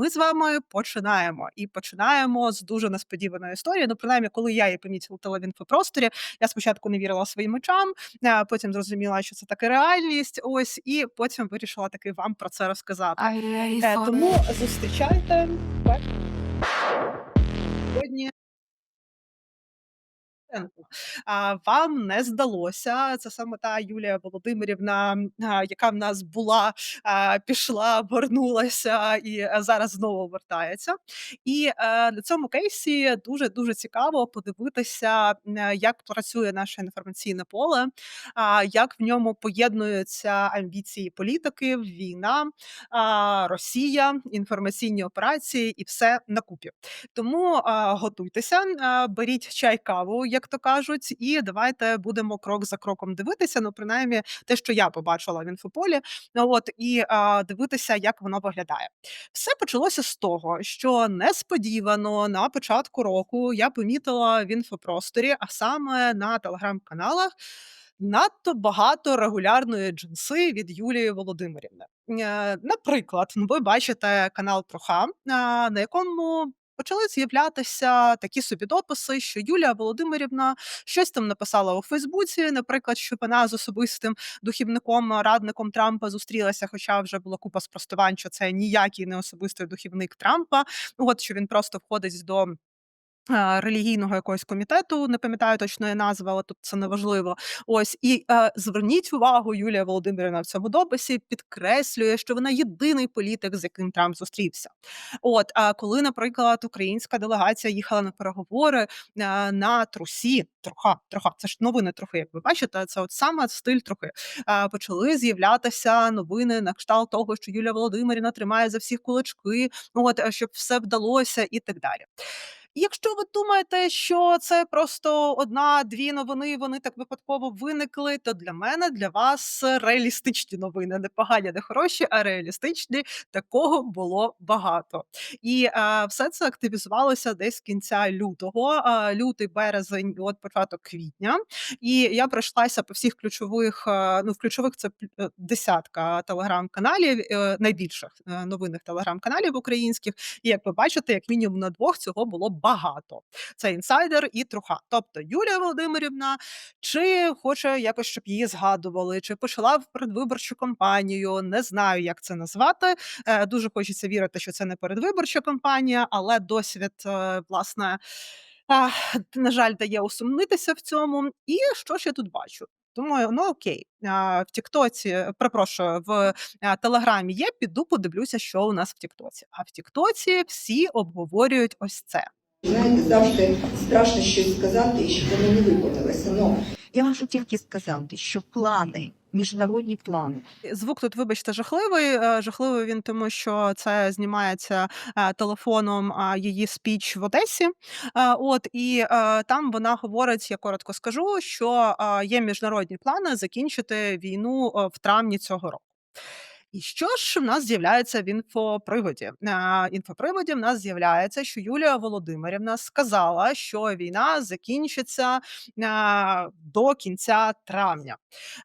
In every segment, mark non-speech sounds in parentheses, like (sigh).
ми з вами починаємо. І починаємо з дуже несподіваної історії. Ну, принаймні, коли я її помітила в інфопросторі, я спочатку не вірила своїм очам, а потім зрозуміла, що це таке реальність. Ось, і потім вирішила таки вам про це розказати. Е, тому зустрічайте сьогодні. А вам не здалося. Це саме та Юлія Володимирівна, яка в нас була, пішла, вернулася і зараз знову вертається. І е, на цьому кейсі дуже дуже цікаво подивитися, е, як працює наше інформаційне поле, як в ньому поєднуються амбіції політиків, війна, Росія, інформаційні операції і все на купі. Тому готуйтеся, беріть чай, каву, як то кажуть, і давайте будемо крок за кроком дивитися. Ну, принаймні, те, що я побачила в інфополі, ну, от і а, дивитися, як воно виглядає. Все почалося з того, що несподівано на початку року я помітила в інфопросторі, а саме на телеграм-каналах. Надто багато регулярної джинси від Юлії Володимирівни. Е, Наприклад, ну, ви бачите канал Троха, на якому почали з'являтися такі собі дописи, що Юлія Володимирівна щось там написала у Фейсбуці, наприклад, що вона з особистим духівником, радником Трампа зустрілася, хоча вже була купа спростувань, що це ніякий не особистий духівник Трампа. Ну от що він просто входить до. Релігійного якогось комітету, не пам'ятаю точної назви, але тут це неважливо. Ось і е, зверніть увагу, Юлія Володимирівна в цьому дописі підкреслює, що вона єдиний політик, з яким Трамп зустрівся. От, а коли, наприклад, українська делегація їхала на переговори а, на трусі, троха, троха, це ж новини трохи, як ви бачите, це от саме стиль трохи. А, почали з'являтися новини на кшталт того, що Юлія Володимирівна тримає за всіх кулачки, от е, щоб все вдалося і так далі. Якщо ви думаєте, що це просто одна-дві новини, вони так випадково виникли, то для мене, для вас реалістичні новини, не погані, не хороші, а реалістичні. Такого було багато. І е, все це активізувалося десь з кінця лютого, е, лютий, березень, от початок квітня. І я пройшлася по всіх ключових, е, ну в ключових це е, десятка телеграм-каналів, е, найбільших е, новинних телеграм-каналів українських. І як ви бачите, як мінімум на двох цього було багато. Це інсайдер і труха. Тобто Юлія Володимирівна чи хоче якось, щоб її згадували, чи почала в передвиборчу кампанію. Не знаю, як це назвати. Е, Дуже хочеться вірити, що це не передвиборча кампанія, але досвід, е, власне, на жаль, дає усумнитися в цьому. І що ж я тут бачу? Думаю, ну окей, в Тіктоці, перепрошую, в Телеграмі є, піду подивлюся, що у нас в Тіктоці. А в Тіктоці всі обговорюють ось це. Знаєте, завжди страшно щось сказати, і щоб воно не виконалося. Ну, Я можу тільки сказати, що плани, міжнародні плани, Звук тут, вибачте, жахливий. Е, Жахливий він, тому що це знімається е, телефоном її спіч в Одесі. Е, От і там вона говорить, я коротко скажу, що є міжнародні плани закінчити війну в травні цього року. І що ж в нас з'являється в інфоприводі? А, інфоприводі в нас з'являється, що Юлія Володимирівна сказала, що війна закінчиться до кінця травня.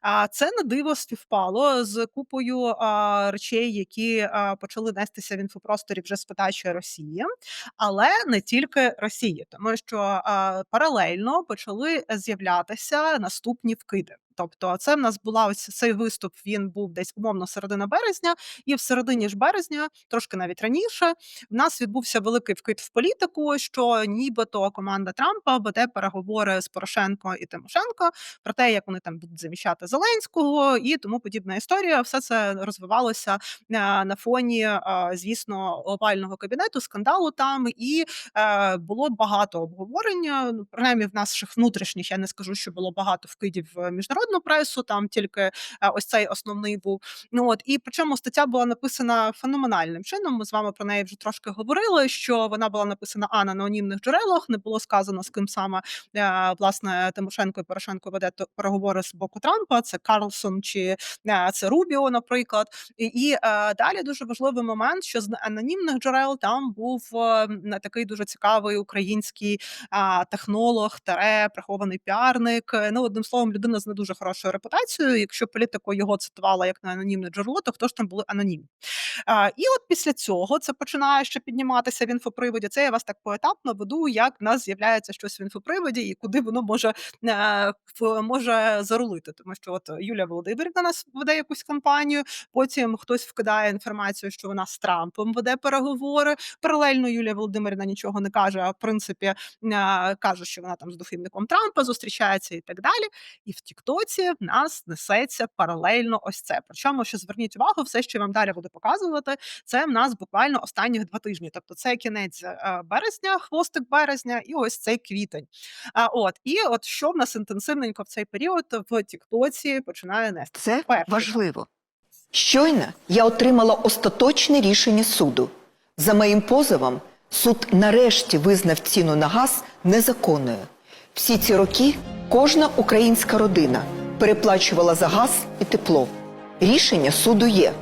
А це на диво співпало з купою речей, які почали нестися в інфопросторі вже з подачі Росії, але не тільки Росії, тому що паралельно почали з'являтися наступні вкиди. Тобто, це в нас була ось цей виступ. Він був десь умовно середина березня, і в середині ж березня, трошки навіть раніше, в нас відбувся великий вкид в політику, що нібито команда Трампа веде переговори з Порошенко і Тимошенко про те, як вони там будуть заміщати Зеленського і тому подібна історія. Все це розвивалося е, на фоні, е, звісно, овального кабінету, скандалу там, і е, було багато обговорення. Ну, принаймні в наших внутрішніх я не скажу, що було багато вкидів в міжнародну пресу. Там тільки е, ось цей основний був. Ну от і причому стаття була написана феноменальним чином. Ми з вами про неї вже трошки говорили. Що вона була написана а на анонімних джерелах, не було сказано з ким саме е, власне Тимошенко і Порошенко веде переговори з боку Трампа. Це Карлсон чи е, це Рубіо, наприклад. І, і далі дуже важливий момент, що з анонімних джерел там був такий дуже цікавий український технолог, таре, прихований піарник. Ну, одним словом, людина з не дуже хорошою репутацією. Якщо політико його цитувала як на анонімне джерело, то хто ж там були анонімні? А, і от після цього це починає ще підніматися в інфоприводі. Це я вас так поетапно веду, як в нас з'являється щось в інфоприводі і куди воно може, е, може зарулити. Тому що от Юлія Володимирівна нас веде якусь кампанію, потім хтось вкидає інформацію, що вона з Трампом веде переговори. Паралельно Юлія Володимирівна нічого не каже, а в принципі, е, каже, що вона там з дохильником Трампа зустрічається і так далі. І в Тіктоці в нас несеться паралельно ось це. Причому, що зверніть увагу, все, що я вам далі буду показувати, це в нас буквально останніх два тижні. Тобто, це кінець е, березня, хвостик березня, і ось цей квітень. А от і от що в нас інтенсивненько в цей період в Тіктоці починає нести. Це Перше. важливо. Щойно я отримала остаточне рішення суду. За моїм позовом суд нарешті визнав ціну на газ незаконною. Всі ці роки кожна українська родина переплачувала за газ і тепло. Рішення суду є,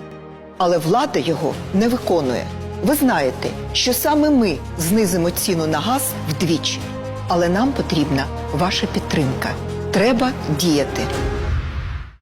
але влада його не виконує. Ви знаєте, що саме ми знизимо ціну на газ вдвічі. Але нам потрібна ваша підтримка. Треба діяти.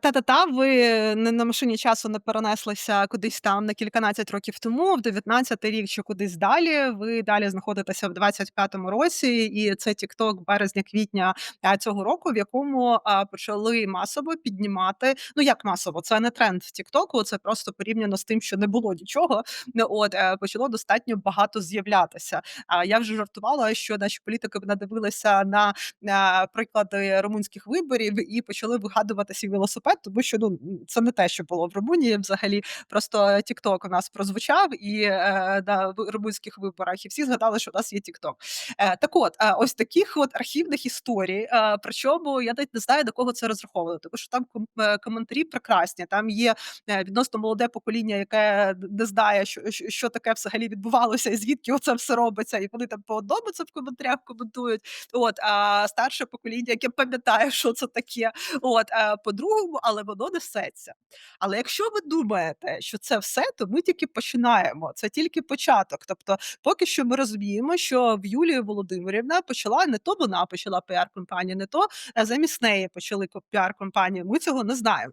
Та-та-та, ви не на машині часу не перенеслися кудись там на кільканадцять років тому, в 19-й рік чи кудись далі. Ви далі знаходитеся в 25-му році, і це TikTok березня-квітня цього року, в якому почали масово піднімати. Ну як масово, це не тренд TikTok, це просто порівняно з тим, що не було нічого. От е, почало достатньо багато з'являтися. А я вже жартувала, що наші політики б надивилися на, на приклади румунських виборів і почали вигадувати свій велосипед, тому що ну це не те, що було в Румунії. Взагалі, просто TikTok у нас прозвучав і е, на румунських виборах, і всі згадали, що у нас є TikTok. Е, так от, е, ось таких от архівних історій. Е, причому я навіть не знаю до кого це розраховано, тому що там е, коментарі прекрасні. Там є е, відносно молоде покоління, яке не знає, що, що, таке взагалі відбувалося, і звідки оце все робиться, і вони там по одному це в коментарях коментують. От а старше покоління, яке пам'ятає, що це таке. От а по-другому, але воно несеться. Але якщо ви думаєте, що це все, то ми тільки починаємо. Це тільки початок. Тобто, поки що ми розуміємо, що в Юлії Володимирівна почала не то вона почала піар-компанію, не то е, замість неї почали піар-компанію. Ми цього не знаємо.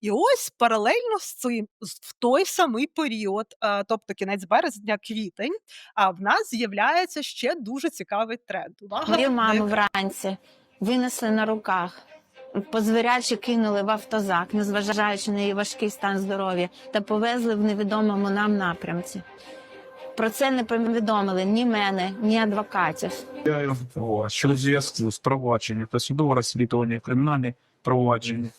І ось паралельно з цим, в той самий період, е, тобто кінець березня, квітень, а в нас з'являється ще дуже цікавий тренд. Увага, Мою маму вранці винесли на руках, позвірячі кинули в автозак, незважаючи на її важкий стан здоров'я, та повезли в невідомому нам напрямці. Про це не повідомили ні мене, ні адвокатів. О, що зв'язку з провадженням та судове розслідування кримінальні проваджень.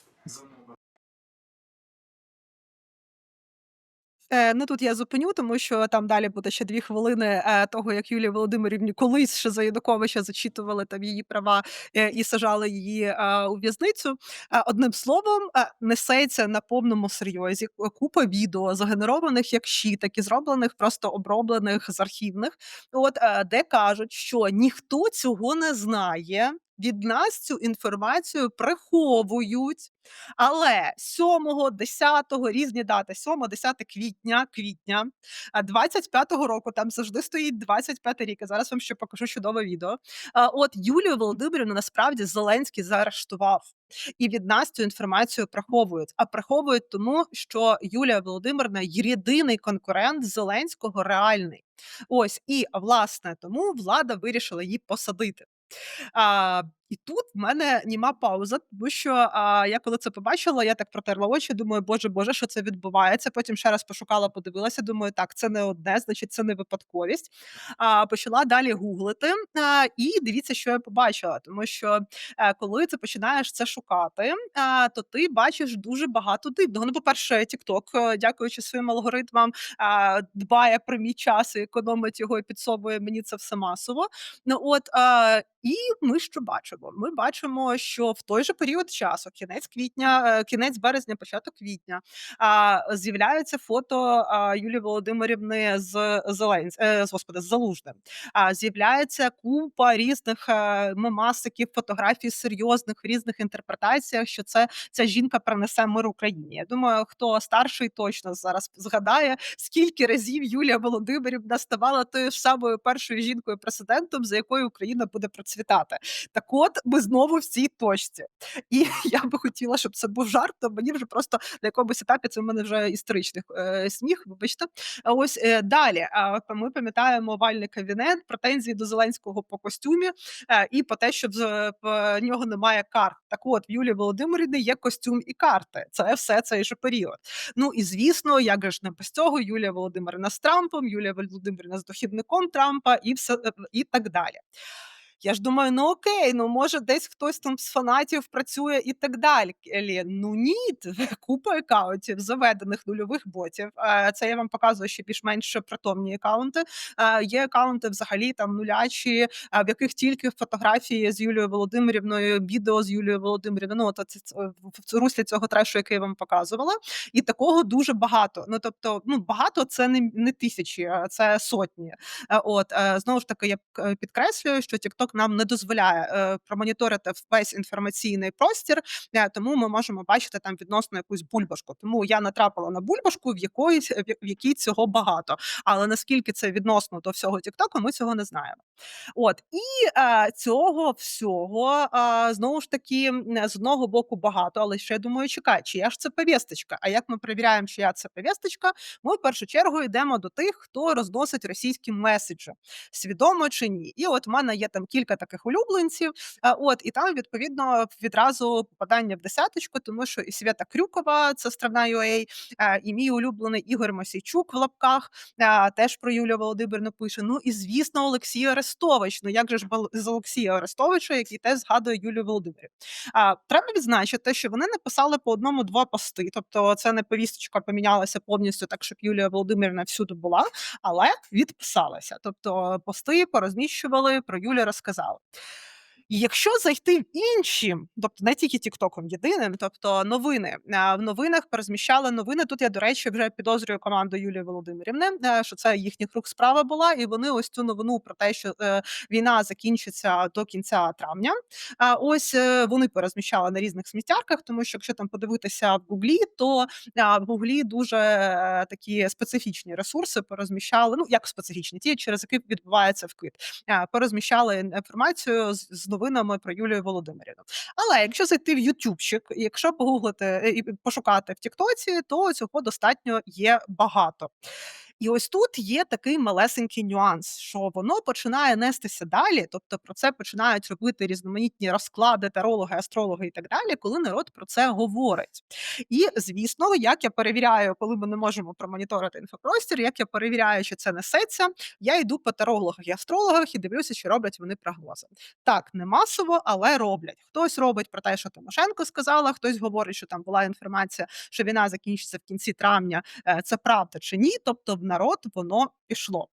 Е, ну тут я зупиню, тому що там далі буде ще дві хвилини е, того, як Юлії Володимирівні колись ще за Януковича зачитували там її права е, і сажали її у в'язницю. Е, одним словом, несеться на повному серйозі купа відео, загенерованих як щі, так і зроблених, просто оброблених з архівних. От де кажуть, що ніхто цього не знає. Від нас цю інформацію приховують. Але 7, 10, різні дати, 7, 10 квітня, квітня а, 25-го року, там завжди стоїть 25 рік. Зараз вам ще покажу чудове відео. От Юлію Володимирівну насправді Зеленський заарештував. І від нас цю інформацію приховують. А приховують тому, що Юлія Володимирівна єдиний конкурент Зеленського реальний. Ось і власне тому влада вирішила її посадити. А, і тут в мене німа пауза, тому що а, я коли це побачила, я так протерла очі, думаю, боже, боже, що це відбувається. Потім ще раз пошукала, подивилася. Думаю, так, це не одне, значить, це не випадковість. А, почала далі гуглити. А, і дивіться, що я побачила. Тому що е, коли ти починаєш це шукати, а, то ти бачиш дуже багато дивного. Ну, по-перше, TikTok, е, дякуючи своїм алгоритмам, а, дбає про мій час і економить його і підсовує мені це все масово. Ну от а, і ми що бачимо? Ми бачимо, що в той же період часу, кінець квітня, е, кінець березня, початок квітня, з'являється фото Юлії Володимирівни з Зеленсь, е, з господи, з Залужним. З'являється купа різних е, мемасиків, фотографій серйозних в різних інтерпретаціях, що це ця жінка принесе мир Україні. Я думаю, хто старший точно зараз згадає, скільки разів Юлія Володимирівна ставала тою самою першою жінкою президентом, за якою Україна буде процвітати. Так от от ми знову в цій точці. І я би хотіла, щоб це був жарт, то мені вже просто на якомусь етапі це в мене вже історичний е, сміх, вибачте. Ось е, далі. А, ми пам'ятаємо овальний кабінет, претензії до Зеленського по костюмі е, і по те, що в, в нього немає карт. Так от, в Юлії Володимирівни є костюм і карти. Це все цей же період. Ну і звісно, як же ж не без цього, Юлія Володимирівна з Трампом, Юлія Володимирівна з дохідником Трампа і все е, і так далі. Я ж думаю, ну окей, ну може десь хтось там з фанатів працює і так далі. Ну ні, (laughs) купа акаунтів, заведених нульових ботів. Е, Це я вам показую ще більш-менш притомні акаунти. Е, Є акаунти взагалі там нулячі, е, в яких тільки фотографії з Юлією Володимирівною, відео з Юлією Володимирівною. Ну, от це, в руслі цього трешу, який я вам показувала. І такого дуже багато. Ну тобто, ну багато це не, не тисячі, це сотні. Е, От е, знову ж таки, я підкреслюю, що TikTok нам не дозволяє е, промоніторити весь інформаційний простір, е, тому ми можемо бачити там відносно якусь бульбашку. Тому я натрапила на бульбашку, в якоїсь в якій цього багато. Але наскільки це відносно до всього TikTok, ми цього не знаємо. От і е, цього всього е, знову ж таки з одного боку багато, але ще я думаю, чекай, чия ж це повісточка? А як ми перевіряємо, чия це повісточка? Ми в першу чергу йдемо до тих, хто розносить російські меседжі, свідомо чи ні. І от в мене є там кілька таких улюбленців. е, От і там відповідно відразу попадання в десяточку, тому що і Свята Крюкова, це страна UA, е, і мій улюблений Ігор Мосійчук в лапках е, теж про Юлію Володимирівну пише. Ну і звісно, Олексій Арестович. Ну як же ж з Олексія Арестовича, який теж згадує Юлію Володимирівну. А, треба відзначити, що вони написали по одному-два пости. Тобто, це не повісточка помінялася повністю так, щоб Юлія Володимирівна всюди була, але відписалася. Тобто, пости порозміщували, про Юлю розказали. сказала. І якщо зайти в інші, тобто не тільки Тіктоком єдиним, тобто новини в новинах порозміщали новини. Тут я, до речі, вже підозрюю команду Юлії Володимирівни, е, що це їхніх рук справа була, і вони ось цю новину про те, що е, війна закінчиться до кінця травня. Ось е, вони порозміщали на різних сміттярках, тому що якщо там подивитися в Гуглі, то в Гуглі дуже такі специфічні ресурси порозміщали. Ну як специфічні, ті, через які відбувається вкид. Порозміщали інформацію з, з новинами про Юлію Володимирівну. Але якщо зайти в Ютубчик, якщо погуглити е, і пошукати в Тіктоці, то цього достатньо є багато. І ось тут є такий малесенький нюанс, що воно починає нестися далі, тобто про це починають робити різноманітні розклади, тарологи, астрологи і так далі, коли народ про це говорить. І звісно, як я перевіряю, коли ми не можемо промоніторити інфопростір, як я перевіряю, чи це несеться, я йду по тарологах і астрологах і дивлюся, чи роблять вони прогнози. Так, не масово, але роблять. Хтось робить про те, що Тимошенко сказала, хтось говорить, що там була інформація, що війна закінчиться в кінці травня. Е, Це правда чи ні? Тобто в народ воно пішло.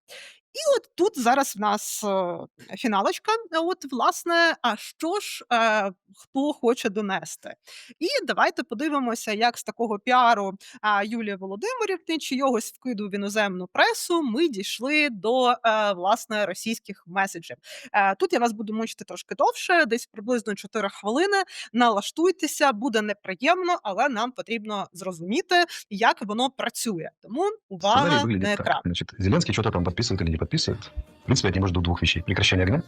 І от тут зараз в нас е, фіналочка. Е, От, власне, а що ж е, хто хоче донести? І давайте подивимося, як з такого піару а, Юлії Володимирівни, чийогось вкиду в іноземну пресу, ми дійшли до е, власне російських меседжів. Е, Тут я вас буду мучити трошки довше, десь приблизно 4 хвилини. Налаштуйтеся, буде неприємно, але нам потрібно зрозуміти, як воно працює. Тому увага на екран. Значит, Зеленский что-то там подписывает или не подписывает. В принципе, от него ждут двух вещей. Прекращение огня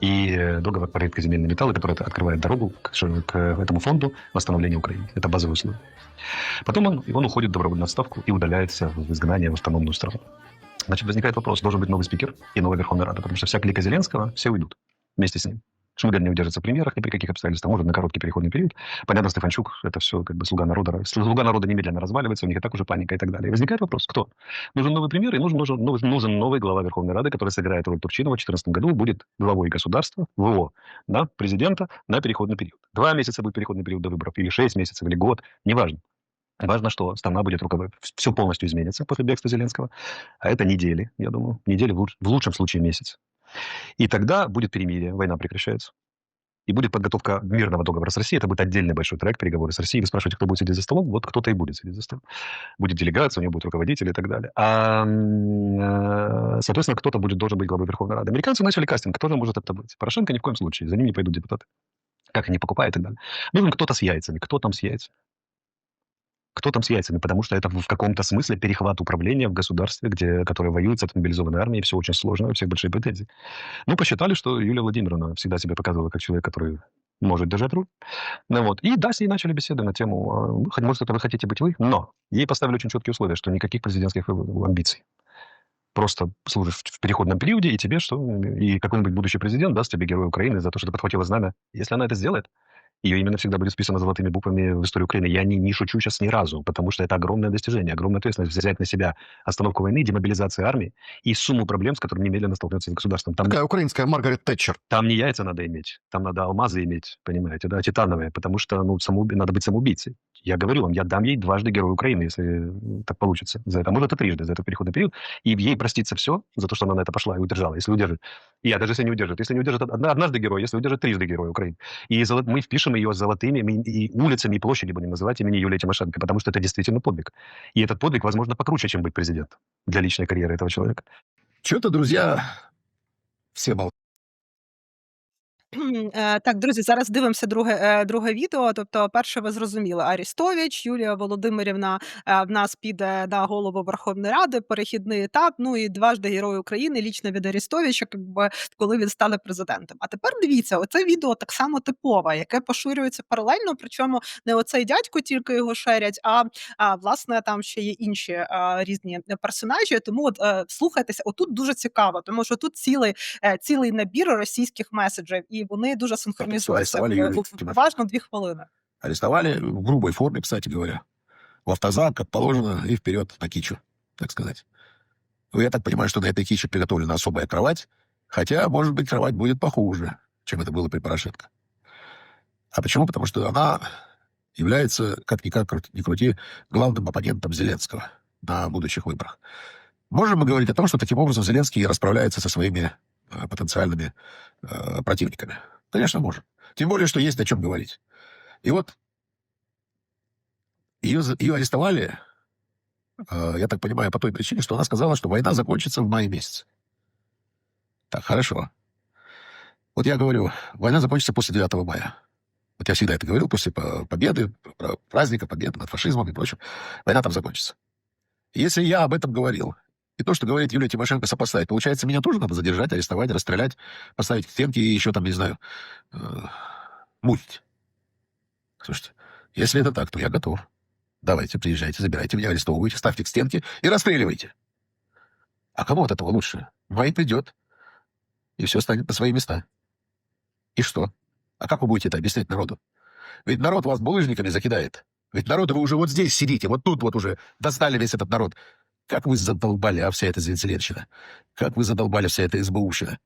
и э, договор по редкоземельные металлы, который открывает дорогу к, к этому фонду восстановления Украины. Это базовый условие. Потом он, он уходит в добровольную отставку и удаляется в изгнание в автономную страну. Значит, возникает вопрос, должен быть новый спикер и новая Верховная Рада, потому что вся клика Зеленского, все уйдут вместе с ним. Шмыгаль не удержится в премьерах ни при каких обстоятельствах, может на короткий переходный период. Понятно, Стефанчук, это все как бы слуга народа. Слуга народа немедленно разваливается, у них и так уже паника и так далее. И возникает вопрос, кто? Нужен новый премьер и нужен, нужен, нужен новый глава Верховной Рады, который сыграет роль Турчинова в 2014 году, будет главой государства, ВО, да, президента на переходный период. Два месяца будет переходный период до выборов, или шесть месяцев, или год, неважно. Важно, что страна будет руководить, все полностью изменится после бегства Зеленского. А это недели, я думаю. Недели, в лучшем случае месяц. И тогда будет перемирие, война прекращается. И будет подготовка мирного договора с Россией. Это будет отдельный большой трек, переговоры с Россией. Вы спрашиваете, кто будет сидеть за столом? Вот кто-то и будет сидеть за столом. Будет делегация, у него будут руководители и так далее. А, э, соответственно, кто-то будет, должен быть главой Верховной Рады. Американцы начали кастинг. Кто же может это быть? Порошенко ни в коем случае. За ним не пойдут депутаты. Как они покупают и так далее. Нужен кто-то с яйцами. Кто там с яйцами? Кто там с яйцами? Потому что это в каком-то смысле перехват управления в государстве, где, которое воюет с мобилизованной армией, все очень сложно, у всех большие претензии. Ну, посчитали, что Юлия Владимировна всегда себя показывала как человек, который может держать руль. Ну вот. И да, с ней начали беседы на тему, а, может, это вы хотите быть вы, но ей поставили очень четкие условия, что никаких президентских э, амбиций. Просто служишь в переходном периоде, и тебе что, и какой-нибудь будущий президент даст тебе Герой Украины за то, что ты подхватила знамя. Если она это сделает, ее именно всегда будет списано золотыми буквами в историю Украины. Я не, не шучу сейчас ни разу, потому что это огромное достижение, огромная ответственность взять на себя остановку войны, демобилизацию армии и сумму проблем, с которыми немедленно столкнется государством. Там Такая украинская Маргарет Тэтчер. там не яйца надо иметь, там надо алмазы иметь, понимаете, да, титановые, потому что, ну, самоуби... надо быть самоубийцей. Я говорю вам, я дам ей дважды Герой Украины, если так получится за это. А может, это трижды за этот переходный период. И ей простится все за то, что она на это пошла и удержала, если удержит. И я даже если не удержит. Если не удержит одна- однажды Герой, если удержит трижды Герой Украины. И мы впишем ее золотыми и улицами, и площади будем называть имени Юлии Тимошенко, потому что это действительно подвиг. И этот подвиг, возможно, покруче, чем быть президентом для личной карьеры этого человека. Что-то, друзья, все молчат. Е, Так, друзі, зараз дивимося друге, е, друге відео. Тобто, перше ви зрозуміли, Арістович, Юлія Володимирівна е, в нас піде на голову Верховної Ради, перехідний етап. Ну і дважди Герой України, лічно від Арістовича, якби коли він стане президентом. А тепер дивіться, оце відео так само типове, яке поширюється паралельно. Причому не оцей дядько тільки його шерять, а, власне там ще є інші різні персонажі. Тому от слухайтеся, отут дуже цікаво, тому що тут цілий, цілий набір російських меседжів, і вони дуже синхронізуються. арестували Е, Юлію бу- Тимошенко. Буквально дві хвилини. Арестовали в грубой форме, кстати говоря. В автозак, как положено, и вперед на кичу, так сказать. Ну, я так понимаю, что на этой киче приготовлена особая кровать, хотя, может быть, кровать будет похуже, чем это было при Порошенко. А почему? Потому что она является, как-никак кру- ни крути, главным оппонентом Зеленского на будущих выборах. Можем мы говорить о том, что таким образом Зеленский расправляется со своими э, потенциальными э, противниками? Конечно, можем. Тем более, что есть о чем говорить. И вот ее, ее арестовали, э, я так понимаю, по той причине, что она сказала, что война закончится в мае месяце. Так, хорошо. Вот я говорю, война закончится после 9 мая. Вот я всегда это говорил, после по- победы, пра- праздника победы над фашизмом и прочим, война там закончится. Если я об этом говорил, и то, что говорит Юлия Тимошенко, сопоставить, получается, меня тоже надо задержать, арестовать, расстрелять, поставить к стенке и еще там, не знаю, э, мутить. Слушайте, если это так, то я готов. Давайте, приезжайте, забирайте меня, арестовывайте, ставьте к стенке и расстреливайте. А кому от этого лучше? Май придет, и все станет на свои места. И что? А как вы будете это объяснять народу? Ведь народ вас булыжниками закидает. Ведь народ, вы уже вот здесь сидите, вот тут вот уже достали весь этот народ. Как вы задолбали, а вся эта Звенцеленщина? Как вы задолбали вся эта СБУщина?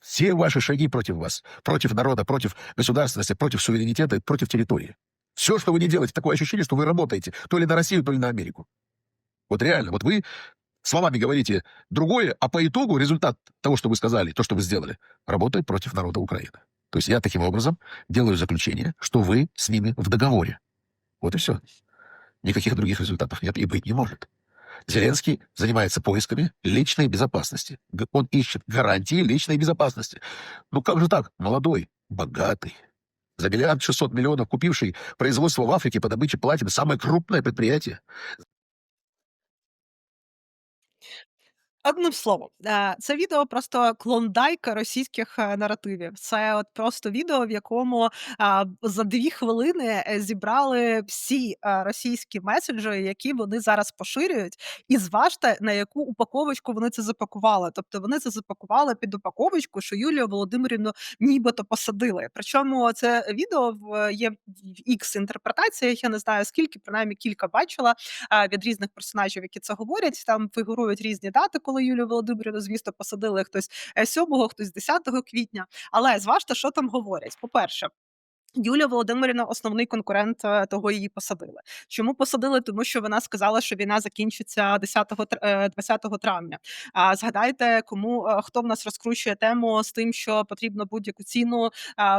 Все ваши шаги против вас, против народа, против государственности, против суверенитета, против территории. Все, что вы не делаете, такое ощущение, что вы работаете то ли на Россию, то ли на Америку. Вот реально, вот вы словами говорите другое, а по итогу результат того, что вы сказали, то, что вы сделали, работает против народа Украины. То есть я таким образом делаю заключение, что вы с ними в договоре. Вот и все. Никаких других результатов нет и быть не может. Зеленский занимается поисками личной безопасности. Он ищет гарантии личной безопасности. Ну как же так? Молодой, богатый, за миллиард шестьсот миллионов купивший производство в Африке по добыче платины, самое крупное предприятие. Одним словом, це відео просто клондайк російських е, наративів. Це от просто відео, в якому за дві хвилини е, зібрали всі е, російські меседжі, які вони зараз поширюють, і зважте, на яку упаковочку вони це запакували. Тобто вони це запакували під упаковочку, що Юлію Володимирівну нібито посадили. Причому це відео в є в X інтерпретаціях. Я не знаю скільки, принаймні кілька бачила від різних персонажів, які це говорять. Там фігурують різні дати, коли Юлію Володимирівну, звісно, посадили хтось е, 7, хтось 10 квітня. Але зважте, що там говорять. По-перше, Юлія Володимирівна основний конкурент е, того її посадили. Чому посадили? Тому що вона сказала, що війна закінчиться 10 е, 20 травня. А згадайте, кому е, хто в нас розкручує тему з тим, що потрібно будь-яку ціну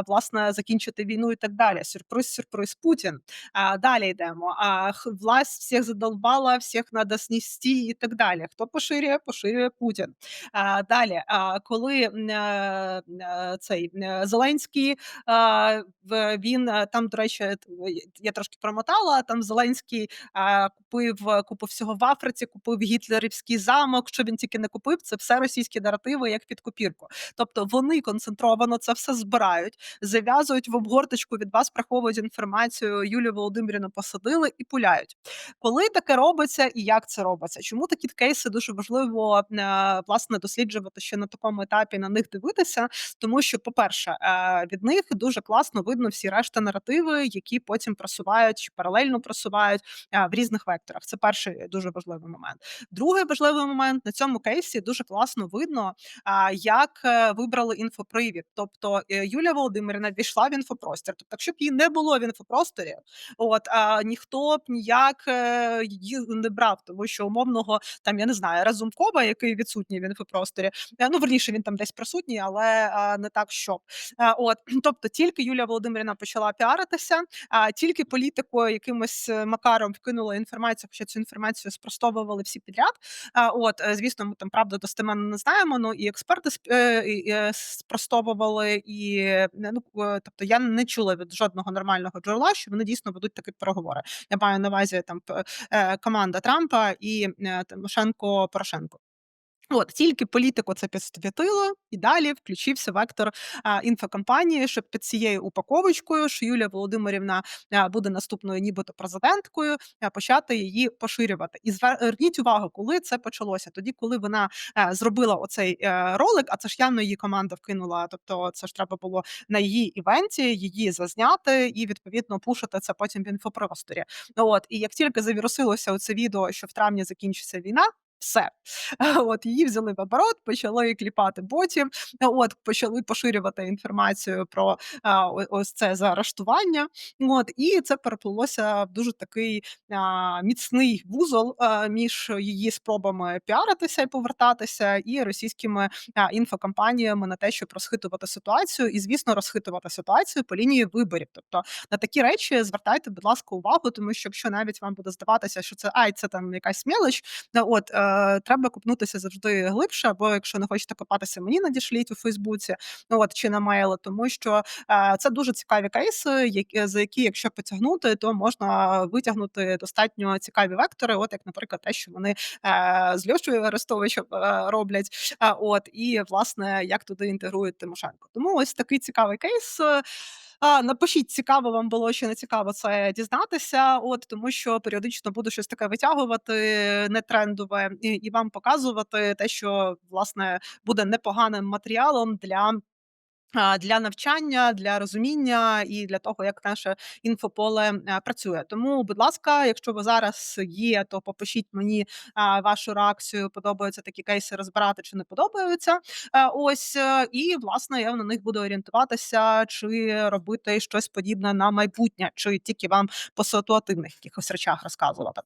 власне закінчити війну і так далі. Сюрприз, сюрприз, Путін. А, далі йдемо. А, власть всіх задолбала, всіх надо снести і так далі. Хто поширює? Поширює Путін. А, далі, а, коли е, е, цей е, Зеленський в е, він е, там, до речі, я трошки промотала. Там Зеленський е, купив е, купу всього в Африці, купив гітлерівський замок. Що він тільки не купив, це все російські наративи, як під копірку. Тобто вони концентровано це все збирають, зав'язують в обгорточку від вас, приховують інформацію. Юлію Володимирівну посадили і пуляють. Коли таке робиться і як це робиться? Чому такі кейси дуже важливо е, власне досліджувати ще на такому етапі на них дивитися? Тому що, по-перше, е, від них дуже класно видно всі решта наративи, які потім просувають чи паралельно просувають в різних векторах. Це перший дуже важливий момент. Другий важливий момент на цьому кейсі дуже класно видно, як е, вибрали інфопривід. Тобто е, Юлія Володимирівна війшла в інфопростір. Тобто, якщо б її не було в інфопросторі, от ніхто б ніяк е, її не брав, тому що умовного там я не знаю Разумкова, який відсутній в інфопросторі. Ну верніше він там десь присутній, але не так, щоб от (clears throat) тобто, тільки Юлія Володимирівна почала піаритися, а тільки політику якимось е, макаром вкинула інформацію, хоча цю інформацію спростовували всі підряд. От е, звісно, ми там правда достеменно не знаємо. Ну і експерти сп- е, спростовували, і ну тобто я не чула від жодного нормального джерела, що вони дійсно ведуть такі переговори. Я маю на увазі там команда Трампа і Тимошенко Порошенко. От тільки політику це підсвітило, і далі включився вектор а, інфокампанії, щоб під цією упаковочкою, що Юлія Володимирівна а, буде наступною, нібито президенткою, а, почати її поширювати. І зверніть увагу, коли це почалося. Тоді, коли вона е, зробила оцей е, ролик, а це ж явно її команда вкинула. Тобто, це ж треба було на її івенті її зазняти і відповідно пушити це потім в інфопросторі. От і як тільки завірусилося оце відео, що в травні закінчиться війна. Все, (laughs) от її взяли в оборот, почали кліпати ботів, от почали поширювати інформацію про а, ось це заарештування. От і це переплилося в дуже такий а, міцний вузол а, між її спробами піаритися і повертатися, і російськими а, інфокампаніями на те, щоб розхитувати ситуацію, і звісно, розхитувати ситуацію по лінії виборів. Тобто на такі речі звертайте, будь ласка, увагу, тому що якщо навіть вам буде здаватися, що це ай, це там якась смілич, Е, От е, треба купнутися завжди глибше, або якщо не хочете копатися, мені надішліть у Фейсбуці, ну от чи на мейл, тому що е, це дуже цікаві кейси, які за які, якщо потягнути, то можна витягнути достатньо цікаві вектори. От як, наприклад, те, що вони е, з Льошою Арестовичем е, роблять. От і власне як туди інтегрують Тимошенко. Тому ось такий цікавий кейс. Напишіть, цікаво вам було чи не цікаво це дізнатися. От тому, що періодично буду щось таке витягувати, не трендове, і, і вам показувати те, що власне буде непоганим матеріалом для. Для навчання, для розуміння і для того, як наше інфополе е, працює. Тому, будь ласка, якщо ви зараз є, то попишіть мені вашу реакцію. Подобаються такі кейси розбирати чи не подобаються. Е, Ось е, і власне я на них буду орієнтуватися, чи робити щось подібне на майбутнє, чи тільки вам по ситуативних якихось речах розказувати.